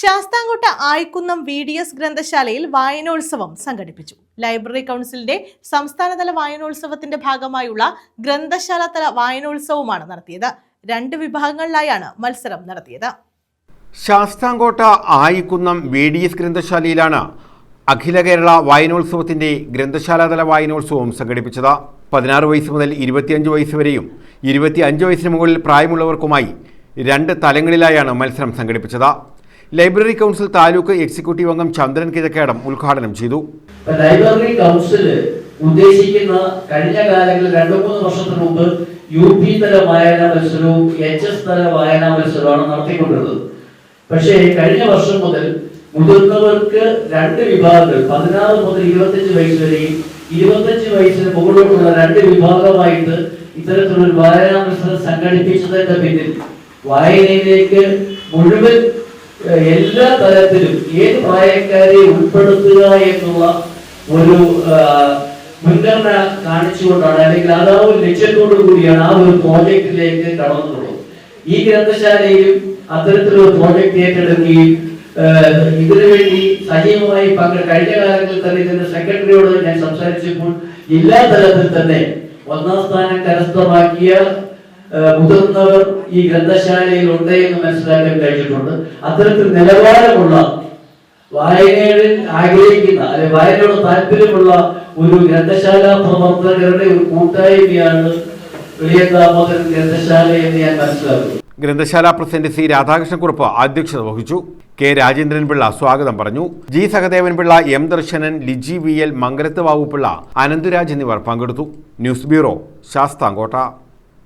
Sasthamcotta Ayikkunnam V D S ഗ്രന്ഥശാലയിൽ വായനോത്സവം സംഘടിപ്പിച്ചു. Library കൗൺസിലിന്റെ സംസ്ഥാനതല വായനോത്സവത്തിന്റെ ഭാഗമായുള്ള ഗ്രന്ഥശാല തല വായനോത്സവമാണ് നടത്തിയത്. രണ്ട് വിഭാഗങ്ങളിലായാണ് മത്സരം നടത്തിയത്. Sasthamcotta Ayikkunnam V D S ഗ്രന്ഥശാലയിലാണ് അഖില കേരള വായനോത്സവത്തിന്റെ ഗ്രന്ഥശാലാതല വായനോത്സവം സംഘടിപ്പിച്ചത്. പതിനാറ് വയസ്സ് മുതൽ ഇരുപത്തിയഞ്ച് വയസ്സ് വരെയും ഇരുപത്തി അഞ്ച് വയസ്സിന് മുകളിൽ പ്രായമുള്ളവർക്കുമായി രണ്ട് തലങ്ങളിലായാണ് മത്സരം സംഘടിപ്പിച്ചത്. ലൈബ്രറി കൗൺസിൽ താലൂക്ക് എക്സിക്യൂട്ടീവ് അംഗം ചന്ദ്രൻ കിഴക്കേടം ഉദ്ഘാടനം ചെയ്തു. ലൈബ്രറി കൗൺസിൽ ഉദ്ദേശിക്കുന്ന കഴിഞ്ഞ കാലങ്ങളിൽ രണ്ടോ മൂന്ന് വർഷത്തിന് മുമ്പ് യു പി തല വായനാ മത്സരവും എച്ച് എസ് തല വായനാ മത്സരമാണ് നടത്തിക്കൊണ്ടിരുന്നത്. പക്ഷേ കഴിഞ്ഞ വർഷം മുതൽ മുതിർന്നവർക്ക് രണ്ട് വിഭാഗങ്ങൾ പതിനാറ് മുതൽ ഇരുപത്തഞ്ച് വയസ്സ് വരെയും ഇരുപത്തഞ്ച് വയസ്സിന് മുകളിലുള്ള രണ്ട് വിഭാഗമായിട്ട് ഇത്തരത്തിലൊരു വായനാ മത്സരം സംഘടിപ്പിച്ചതിന്റെ പിന്നിൽ വായനയിലേക്ക് മുഴുവൻ എല്ലാ തരത്തിലും ഏത് പ്രായക്കാരെ ഉൾപ്പെടുത്തുക എന്നുള്ള ഒരു മുൻഗണന കാണിച്ചുകൊണ്ടാണ് അല്ലെങ്കിൽ അത് ആ ഒരു ലക്ഷ്യത്തോടു കൂടിയാണ് ആ ഒരു പ്രോജക്റ്റിലേക്ക് കടന്നിട്ടുള്ളത് ഈ ഗ്രന്ഥശാലയിലും അത്തരത്തിലൊരു പ്രോജക്റ്റ് ഏറ്റെടുക്കുകയും ഇതിനു വേണ്ടി സജീവമായി പങ്ക് കഴിഞ്ഞ കാലങ്ങളിൽ തന്നെ ഇതിന്റെ സെക്രട്ടറിയോട് ഞാൻ സംസാരിച്ചപ്പോൾ എല്ലാ തലത്തിൽ തന്നെ ഒന്നാം സ്ഥാനം കരസ്ഥമാക്കിയ മുതിർന്നവർ ഈ ഗ്രന്ഥശാലയിൽ ഉണ്ട് എന്ന് മനസ്സിലാക്കാൻ കഴിഞ്ഞിട്ടുണ്ട്. അത്തരത്തിൽ നിലവാരമുള്ള വായനയിൽ ആഗ്രഹിക്കുന്ന അല്ലെ വായനയോട് താല്പര്യമുള്ള ഒരു ഗ്രന്ഥശാല പ്രവർത്തകരുടെ ഒരു കൂട്ടായ്മയാണ് വലിയ ദാമോദരൻ ഗ്രന്ഥശാല എന്ന് ഞാൻ മനസ്സിലാക്കുന്നു. ഗ്രന്ഥശാല പ്രസിഡന്റ് സി രാധാകൃഷ്ണക്കുറുപ്പ് അധ്യക്ഷത വഹിച്ചു. കെ രാജേന്ദ്രൻ പിള്ള സ്വാഗതം പറഞ്ഞു. G Sahadevan Pillai M Darsanan Liji V L Mangalathu Vavupillai Ananthuraj എന്നിവർ പങ്കെടുത്തു. News bureau Sasthamcotta.